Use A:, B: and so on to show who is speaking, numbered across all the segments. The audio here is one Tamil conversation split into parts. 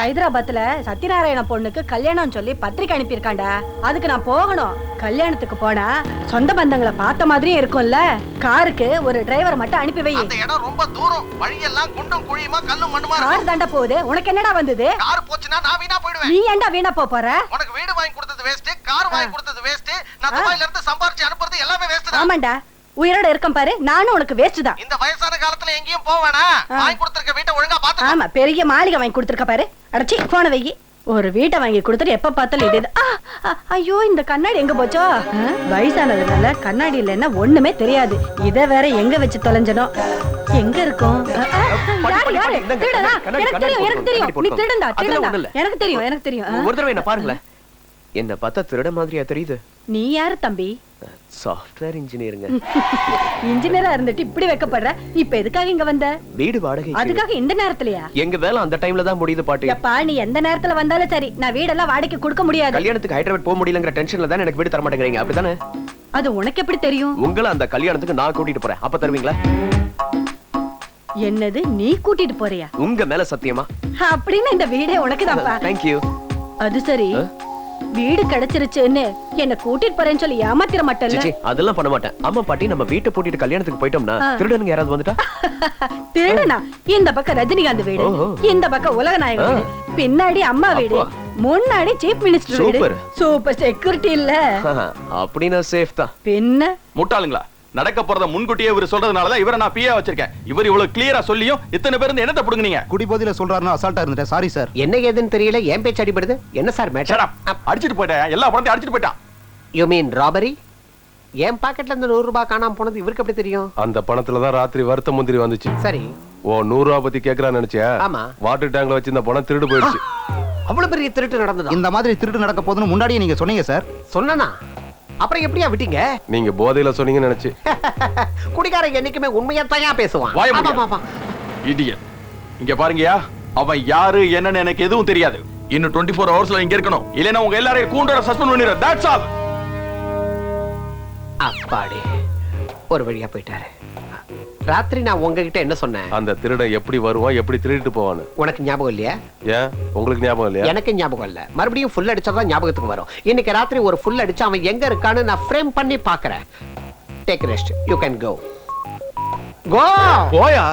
A: ஹைதராபாத்ல சத்யநாராயண பொண்ணுக்கு கல்யாணம் சொல்லி பத்திரிக்கை அனுப்பியிருக்காண்டா அதுக்கு நான் போகணும். கல்யாணத்துக்கு போனா சொந்த பந்தங்களை பார்த்த மாதிரியே இருக்கும்ல. காருக்கு ஒரு டிரைவரை மட்டும் அனுப்பி வை.
B: அந்த இடம் ரொம்ப தூரம். வழியெல்லாம் குண்டும் குழியுமா கல்லும் மண்ணுமா
A: கார் தாண்டா போகுது. உனக்கு என்னடா வந்தது?
B: கார் போச்சுன்னா நான் வீணா போயிடுவேன்.
A: நீ ஏன்டா வீணா போப் போற?
B: உனக்கு வீடு வாங்கி கொடுத்தது வேஸ்ட் கார் வாங்கி கொடுத்தது வேஸ்ட் நான் துபாயில இருந்து சம்பாரிச்சு அனுப்புறது எல்லாமே வேஸ்ட்
A: ஆமாண்டா. உயிரோட இருக்கேன் பாரு. நானும் உனக்கு வேஸ்ட் தான்.
B: இந்த வயசான காலத்துல எங்கேயும் போவேனா? வாங்கி கொடுத்திருக்க வீட்டை ஒழுங்கா பாத்து
A: ஆமா பெரிய மாளிகை வாங்கி கொடுத்துருக்க பாரு. அடச்சி போன வெயி. ஒரு வீட்டை வாங்கி கொடுத்துட்டு எப்ப பார்த்தாலும் இது ஐயோ இந்த கண்ணாடி எங்க போச்சோ? வயசானதுனால கண்ணாடி இல்லைன்னா ஒண்ணுமே தெரியாது. இத வேற எங்க வச்சு தொலைஞ்சனோ? எங்க இருக்கும்? யாரு யாரு? திருடனா? எனக்கு தெரியும் எனக்கு தெரியும். நீ
C: ஒண்ணும் இல்ல.
A: எனக்கு தெரியும் எனக்கு தெரியும்.
C: ஒரு தடவை என்ன பாருங்களேன். என்ன பார்த்தா திருட மாதிரியா தெரியுது.
A: நீ யாரு தம்பி?
C: சாஃப்ட்வேர் இன்ஜினியருங்க
A: இன்ஜினியரா இருந்துட்டு இப்படி வைக்கப்படுற? இப்ப எதுக்காக இங்க வந்த?
C: வீடு வாடகை
A: அதுக்காக இந்த நேரத்துலயா?
C: எங்க வேலை அந்த டைம்ல தான் முடியுது பாட்டு.
A: எப்பா நீ எந்த நேரத்துல வந்தாலும் சரி நான் வீடெல்லாம் வாடகைக்கு கொடுக்க முடியாது.
C: கல்யாணத்துக்கு ஹைதராபாத் போக முடியலங்கிற டென்ஷன்ல தான் எனக்கு வீடு தர மாட்டேங்கிறீங்க அப்படிதானே
A: அது உனக்கு எப்படி தெரியும்?
C: உங்களை அந்த கல்யாணத்துக்கு நான் கூட்டிட்டு போறேன். அப்ப தருவீங்களா?
A: என்னது நீ கூட்டிட்டு போறியா?
C: உங்க மேல சத்தியமா?
A: அப்படின்னு இந்த வீடே உனக்கு தான்ப்பா
C: தேங்க்யூ
A: அது சரி? வீடு கிடைச்சிருச்சுன்னு என்ன கூட்டிட்டு போறேன்னு சொல்லி ஏமாத்திர மாட்டேன்ல
C: சிச்சி அதெல்லாம் பண்ண மாட்டேன் அம்மா பாட்டி நம்ம வீட்டை பூட்டிட்டு கல்யாணத்துக்கு போயிட்டோம்னா. திருடனுங்க யாராவது வந்துட்டா
A: திருடனா இந்த பக்கம் ரஜினிகாந்த் வீடு. இந்த பக்கம் உலகநாயகன். வீடு பின்னாடி அம்மா வீடு. முன்னாடி சீஃப் மினிஸ்டர் வீடு
C: சூப்பர்.
A: சூப்பர் செக்யூரிட்டி இல்ல
C: அப்படின்னா சேஃப் தான்
A: பின்ன
D: முட்டாளுங்களா நடக்க போறத முன்கூட்டியே இவர் சொல்றதுனாலதான் இவரை நான் பியா வச்சிருக்கேன். இவர் இவ்வளவு கிளியரா சொல்லியும் இத்தனை பேர் இருந்து என்னத்தை புடுங்குனீங்க?
E: குடிபோதையில சொல்றாருன்னு அசால்ட்டா இருந்துட்டேன். சாரி சார்
F: என்ன ஏதுன்னு தெரியல ஏன் பேச்சு அடிபடுது? என்ன சார் மேட்டர்.
D: அடிச்சிட்டு போயிட்டேன். எல்லா பணத்தையும் அடிச்சிட்டு போயிட்டான்.
F: யூ மீன் ராபரி என் பாக்கெட்ல இருந்து நூறு ரூபாய் காணாம போனது இவருக்கு எப்படி தெரியும்?
G: அந்த பணத்துல தான் ராத்திரி வருத்த முந்திரி வந்துச்சு.
F: சரி.
G: ஓ நூறு ரூபா பத்தி கேக்குறான்னு நினைச்சியா?
F: ஆமா.
G: வாட்டர் டேங்க்ல வச்சிருந்த பணம் திருடு போயிடுச்சு.
F: அவ்வளவு பெரிய திருட்டு நடந்ததா?
E: இந்த மாதிரி திருட்டு நடக்க போதுன்னு முன்னாடியே நீங்க சொன்னீங்க சார்
F: சொன்னனா? அப்புறம் எப்படியா விட்டீங்க?
G: நீங்க போதையில சொன்னீங்கன்னு நினைச்சு.
F: குடிகாரன் என்னைக்குமே உண்மையா தான் பேசுவான்.
D: வாய
F: ஆமா. ஆமா.
D: இங்க பாருங்கயா அவன் யாரு என்னன்னு எனக்கு எதுவும் தெரியாது. இன்னும் 24 ஃபோர் ஹவர்ஸ்ல இங்க இருக்கணும். இல்லைன்னா உங்க எல்லாரையும் கூண்டோட சஸ்பெண்ட் பண்ணிடுறேன் தட்ஸ் ஆல்
F: அப்பாடி. ஒரு வழியா போயிட்டாரு. ராத்திரி நான் உங்ககிட்ட என்ன சொன்னேன்?
G: அந்த திருடன் எப்படி வருவான் எப்படி திருடிட்டு போவான்னு?
F: உனக்கு ஞாபகம் இல்லையா?
G: ஏன்? உங்களுக்கு ஞாபகம் இல்லையா?
F: எனக்கு ஞாபகம் இல்ல. மறுபடியும் ஃபுல் அடிச்சாதான் ஞாபகத்துக்கு வரும். இன்னைக்கு ராத்திரி ஒரு ஃபுல் அடிச்சு அவன் எங்க இருக்கான்னு நான் ஃப்ரேம் பண்ணி பாக்குறேன் take rest you can go go
G: போயா?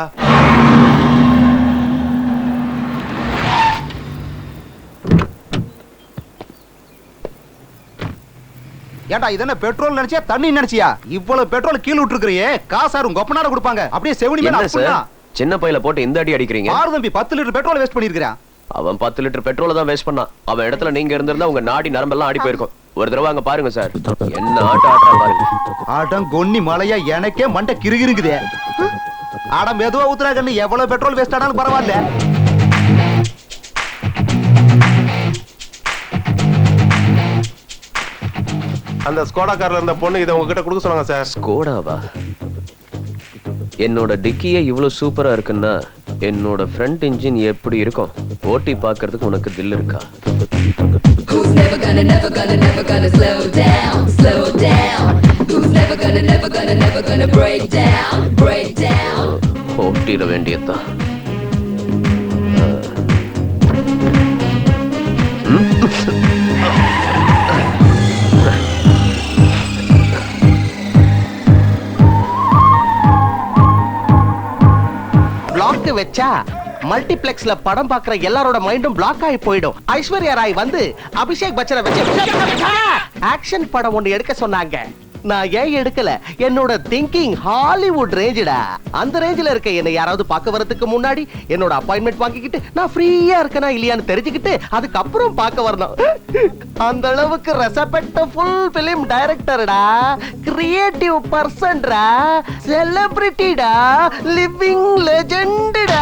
E: ஏன்டா இது என்ன பெட்ரோல் நினைச்சியா? தண்ணி நினைச்சியா? இவ்வளவு பெட்ரோல் கீழ விட்டுருக்கிறியே. காசார் உங்க ஒப்பனார கொடுப்பாங்க. அப்படியே செவனி மேல
C: சார்? சின்ன பையில போட்டு இந்த அடி அடிக்கிறீங்க?
E: ஆறு தம்பி பத்து லிட்டர் பெட்ரோல் வேஸ்ட் பண்ணிருக்கான்
C: அவன் பத்து லிட்டர் பெட்ரோல தான் வேஸ்ட் பண்ணான். அவன் இடத்துல நீங்க இருந்திருந்தா உங்க நாடி நரம்பெல்லாம் ஆடி போயிருக்கும். ஒரு தடவை அங்க பாருங்க சார். என்ன ஆட்டம் ஆட்டம் பாருங்க.
E: ஆட்டம் கொன்னி மலையா எனக்கே மண்டை கிருகிருக்குதே ஆட மெதுவா ஊத்துறாங்கன்னு எவ்வளவு பெட்ரோல் வேஸ்ட் ஆனாலும் பரவாயில்ல.
G: அந்த ஸ்கோடா கார்ல இருந்த பொண்ணு இதை உங்ககிட்ட கொடுக்க சொன்னாங்க சார்
C: ஸ்கோடாவா என்னோட டிக்கியே இவ்வளவு சூப்பரா இருக்குன்னா என்னோட ஃப்ரண்ட் இன்ஜின் எப்படி இருக்கும்? ஓட்டி பார்க்கிறதுக்கு உனக்கு தில் இருக்கா?
H: Who's never gonna, never gonna, never gonna slow down, slow down? Who's never gonna, never gonna, never gonna break down, break down?
C: ஓட்டிட வேண்டியதுதான்
F: பிளாக் வச்சா மல்டிபிளெக்ஸ்ல படம் பாக்குற எல்லாரோட மைண்டும் பிளாக் ஆகி போயிடும். ஐஸ்வர்யா ராய் வந்து அபிஷேக் பச்சனை வச்சு ஆக்ஷன் படம் ஒண்ணு எடுக்க சொன்னாங்க. நான் ஏன் எடுக்கல? என்னோட திங்கிங் ஹாலிவுட் ரேஞ்சுடா அந்த ரேஞ்சில இருக்க என்னை யாராவது பார்க்க வரதுக்கு முன்னாடி என்னோட அப்பாயின்மெண்ட் வாங்கிக்கிட்டு நான் ஃப்ரீயா இருக்கனா இல்லையான்னு தெரிஞ்சுக்கிட்டு அதுக்கப்புறம் பார்க்க வரணும். அந்த அளவுக்கு ரெசபெக்டபுல் பிலிம் டைரக்டர்டா கிரியேட்டிவ் பர்சன்டா செலிபிரிட்டிடா லிவிங் லெஜெண்டடா.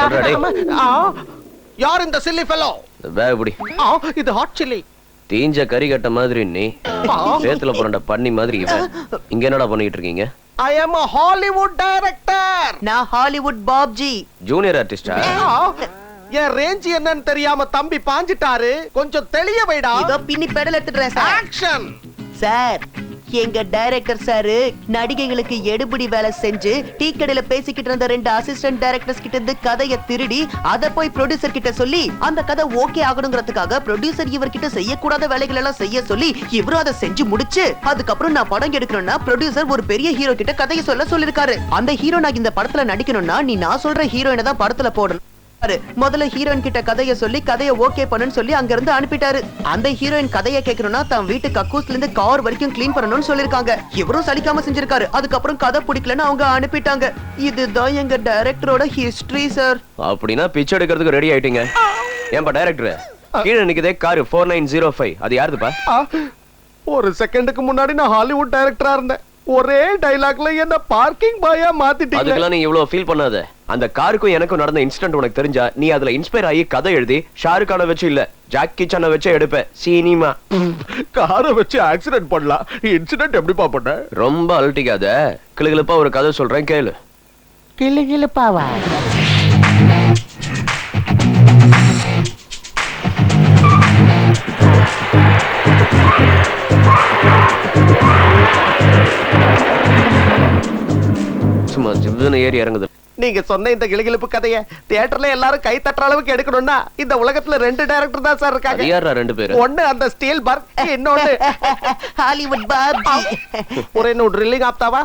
F: யார் இந்த சில்லி ஃபெலோ இது ஹாட் சில்லி
C: தீஞ்ச கறி கட்ட மாதிரி நீ சேத்துல புரண்ட பண்ணி மாதிரி இவன். இங்க என்னடா பண்ணிட்டு இருக்கீங்க?
F: I am a Hollywood director
I: நான் ஹாலிவுட் பாப்ஜி.
C: ஜூனியர் ஆர்டிஸ்டா
F: என் ரேஞ்ச் என்னன்னு தெரியாம தம்பி பாஞ்சிட்டாரு. கொஞ்சம் தெளிய வைடா.
I: இதோ பின்னி பெடல் எடுத்துடுறேன் சார்
F: ஆக்ஷன்
I: சார் எங்க டைரக்டர் சாரு நடிகைகளுக்கு எடுபடி வேலை செஞ்சு டீ கடையில பேசிக்கிட்டு இருந்த ரெண்டு அசிஸ்டன்ட் டைரக்டர்ஸ் கிட்ட இருந்து கதையை திருடி அத போய் ப்ரொடியூசர் கிட்ட சொல்லி அந்த கதை ஓகே ஆகணுங்கிறதுக்காக ப்ரொடியூசர் இவர்கிட்ட செய்யக்கூடாத வேலைகள் எல்லாம் செய்ய சொல்லி இவரும் அதை செஞ்சு முடிச்சு அதுக்கப்புறம் நான் படம் எடுக்கணும்னா ப்ரொடியூசர் ஒரு பெரிய ஹீரோ கிட்ட கதையை சொல்ல சொல்லிருக்காரு அந்த ஹீரோ நான் இந்த படத்துல நடிக்கணும்னா நீ நான் சொல்ற ஹீரோயினை தான் படத்துல போடணும். பாரு, முதல்ல ஹீரோயின் கிட்ட கதைய சொல்லி கதைய ஓகே பண்ணுன்னு சொல்லி அங்க இருந்து அனுப்பிட்டாரு. அந்த ஹீரோயின் கதைய கேட்கணும்னா தன் வீட்டு கக்கூஸ்ல இருந்து கார் வரைக்கும் க்ளீன் பண்ணணும்னு சொல்லிருக்காங்க. இவரும் சலிக்காம செஞ்சிருக்காரு. அதுக்கப்புறம் கதை பிடிக்கலன்னு அவங்க அனுப்பிட்டாங்க. இதுதான் எங்க டைரக்டரோட ஹிஸ்டரி சார்
C: அப்படின்னா பிச்சை எடுக்கிறதுக்கு ரெடி ஆயிட்டீங்க. ஏன்பா டைரக்டர் கீழே நிக்குதே car four nine zero five அது யாருதுப்பா?
F: ஒரு செகண்டுக்கு முன்னாடி நான் ஹாலிவுட் டைரக்டரா இருந்தேன். ஒரே டைலாக்ல என்ன பார்க்கிங் பாயா மாத்திட்டீங்க
C: அதுக்கெல்லாம் நீ இவ்வளவு ஃபீல் பண்ணாத. அந்த காருக்கும் எனக்கும் நடந்த இன்சிடென்ட் உனக்கு தெரிஞ்சா நீ அதுல இன்ஸ்பயர் ஆகி கதை எழுதி ஷாருக் கான வச்சு இல்ல ஜாக்கி சான வச்சு எடுப்ப. சினிமா.
F: காரை வச்சு ஆக்சிடென்ட் பண்ணலாம். இன்சிடென்ட் எப்படிப்பா பண்ண?
C: ரொம்ப அழட்டிக்காத கிளுகிளுப்பா ஒரு கதை சொல்றேன் கேளு.
F: கிளி கிளிப்பாவா
C: சும்மா ஜிவ்னு ஏறி இறங்குது.
F: நீங்க சொன்ன இந்த கிளிகிளிப்பு கதைய தியேட்டர்ல எல்லாரும் கை தட்டுற அளவுக்கு எடுக்கணும்னா இந்த உலகத்துல ரெண்டு டைரக்டர் தான் சார் இருக்காங்க
C: யாரா ரெண்டு பேரு
F: ஒண்ணு அந்த ஸ்டீல் பர்க் இன்னொன்னு
I: ஹாலிவுட் பாபி
F: ஒரு இன்னும் ட்ரில்லிங் ஆப்தாவா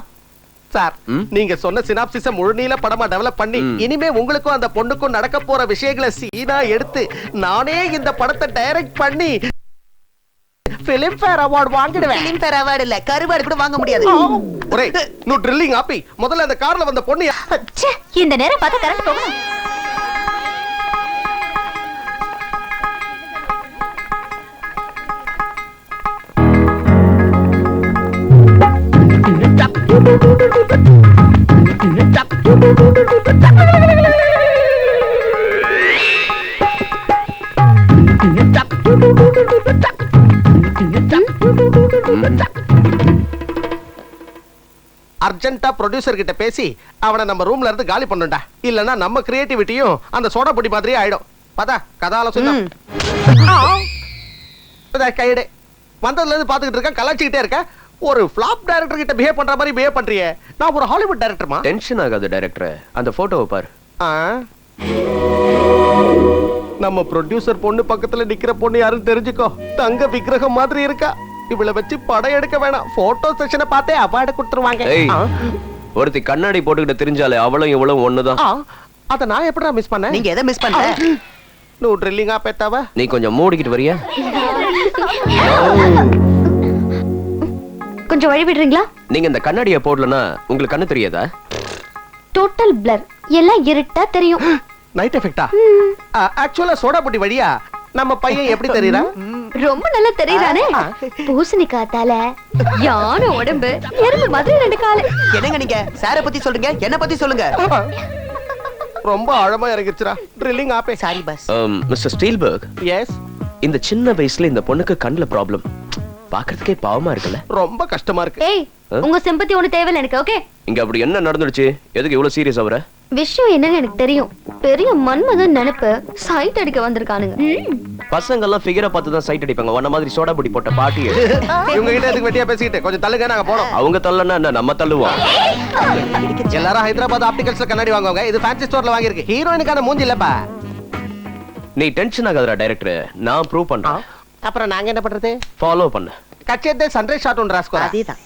F: சார்? நீங்க சொன்ன சினாப்சிஸ முழுநீள படமா டெவலப் பண்ணி. இனிமே உங்களுக்கும் அந்த பொண்ணுக்கும் நடக்க போற விஷயங்களை சீனா எடுத்து நானே இந்த படத்தை டைரக்ட் பண்ணி பிலிம் ஃபேர் அவார்ட் வாங்கிடுவேன்.
I: பிலிம் ஃபேர் அவார்டு இல்ல கருவாடு கூட வாங்க முடியாது.
F: ஒரே நூ ட்ரில்லிங் ஆப்பி. முதல்ல அந்த கார்ல வந்த பொண்ணு
A: இந்த நேரம் பார்த்தா கரண்ட் போகும்
F: அர்ஜென்ட்டா ப்ரொடியூசர் கிட்ட பேசி அவனை நம்ம ரூம்ல இருந்து காலி பண்ணுடா இல்லனா நம்ம கிரியேட்டிவிட்டியும் அந்த சோடா பொடி மாதிரியே ஆயிடும். பதா கதாலோசனை கையடே. வந்ததுல இருந்து பாத்துக்கிட்டு இருக்கேன் கலாச்சிக்கிட்டே இருக்க ஒரு ஃபிளாப் டைரக்டர் கிட்ட பிஹேவ் பண்ற மாதிரி பிஹேவ் பண்றியே. நான் ஒரு ஹாலிவுட் டைரக்டர்மா
C: டென்ஷன் ஆகாது டைரக்டர் அந்த போட்டோவை பாரு.
F: நம்ம ப்ரொடியூசர் பொண்ணு பக்கத்துல நிக்கிற பொண்ணு யாருன்னு தெரிஞ்சுக்கோ. தங்க விக்கிரகம் மாதிரி இருக்கா? இவளை வச்சு படம் எடுக்க வேணாம். போட்டோ செக்ஷனை பார்த்தே அவார்டு கொடுத்துருவாங்க.
C: ஒருத்தி கண்ணாடி போட்டுக்கிட்டு தெரிஞ்சாலே அவளும் இவளும் ஒண்ணுதான்.
F: அத நான் எப்படிடா மிஸ் பண்ணேன்?
I: நீங்க எதை மிஸ் பண்ண
F: நூ ட்ரில்லிங்கா பெத்தாவ?
C: நீ கொஞ்சம் மூடிக்கிட்டு வரியா?
J: கொஞ்சம் வழி விடுறீங்களா?
C: நீங்க இந்த கண்ணாடியை போடலனா உங்களுக்கு கண்ணு தெரியாதா?
J: டோட்டல் பிளர் எல்லாம் இருட்டா தெரியும்.
F: நைட் எஃபெக்டா ஆக்சுவலா சோடா பொட்டி வழியா நம்ம பையன் எப்படி தெரியறா?
J: ரொம்ப நல்லா தெரியுதானே? பூசணிக்காய் தலை யானை உடம்பு எறும்பு மாதிரி ரெண்டு காலு.
I: என்னங்க நீங்க? சார பத்தி சொல்றீங்க என்ன பத்தி சொல்லுங்க.
F: ரொம்ப ஆழமா இறங்கிச்சுடா drilling ஆப்பே.
I: Sorry boss
C: mister Spielberg
F: yes
C: இந்த சின்ன வயசுல இந்த பொண்ணுக்கு கண்ணுல ப்ராப்ளம் பாக்குறதுக்கே பாவமா இருக்குல்ல?
F: ரொம்ப கஷ்டமா இருக்கு.
J: ஏய் உங்க சிம்பத்தி ஒண்ணு தேவையில்ல எனக்கு ஓகே
C: இங்க அப்படி என்ன நடந்துடுச்சு? எதுக்கு இவ்வளவு சீரியஸ் ஆகுற
J: விஷயம் என்னன்னு எனக்கு தெரியும். பெரிய மன்மதன் நினைப்பு சைட் அடிக்க வந்திருக்கானுங்க.
C: பசங்க எல்லாம் ஃபிகரை பார்த்து தான் சைட் அடிப்பாங்க. உன்ன மாதிரி சோடா பொடி போட்ட பாட்டி
F: இவங்க கிட்ட எதுக்கு வெட்டியா பேசிக்கிட்டு? கொஞ்சம் தள்ளுங்க நாங்க போறோம்.
C: அவங்க தள்ளனா என்ன? நம்ம தள்ளுவோம்.
F: எல்லாரும் ஹைதராபாத் ஆப்டிகல்ஸ்ல கண்ணாடி வாங்குவாங்க. இது ஃபேன்சி ஸ்டோர்ல வாங்கியிருக்கு. ஹீரோயினுக்கான மூஞ்சி இல்லப்பா.
C: நீ டென்ஷன் ஆகாதடா டைரக்டர் நான் ப்ரூவ் பண்றேன்.
F: அப்புறம் நாங்க என்ன பண்றது?
C: ஃபாலோ பண்ணு.
F: கச்சேத்தே சன்ரைஸ் ஷாட் ஒன்று ராஸ்கோ
I: அதேதான்.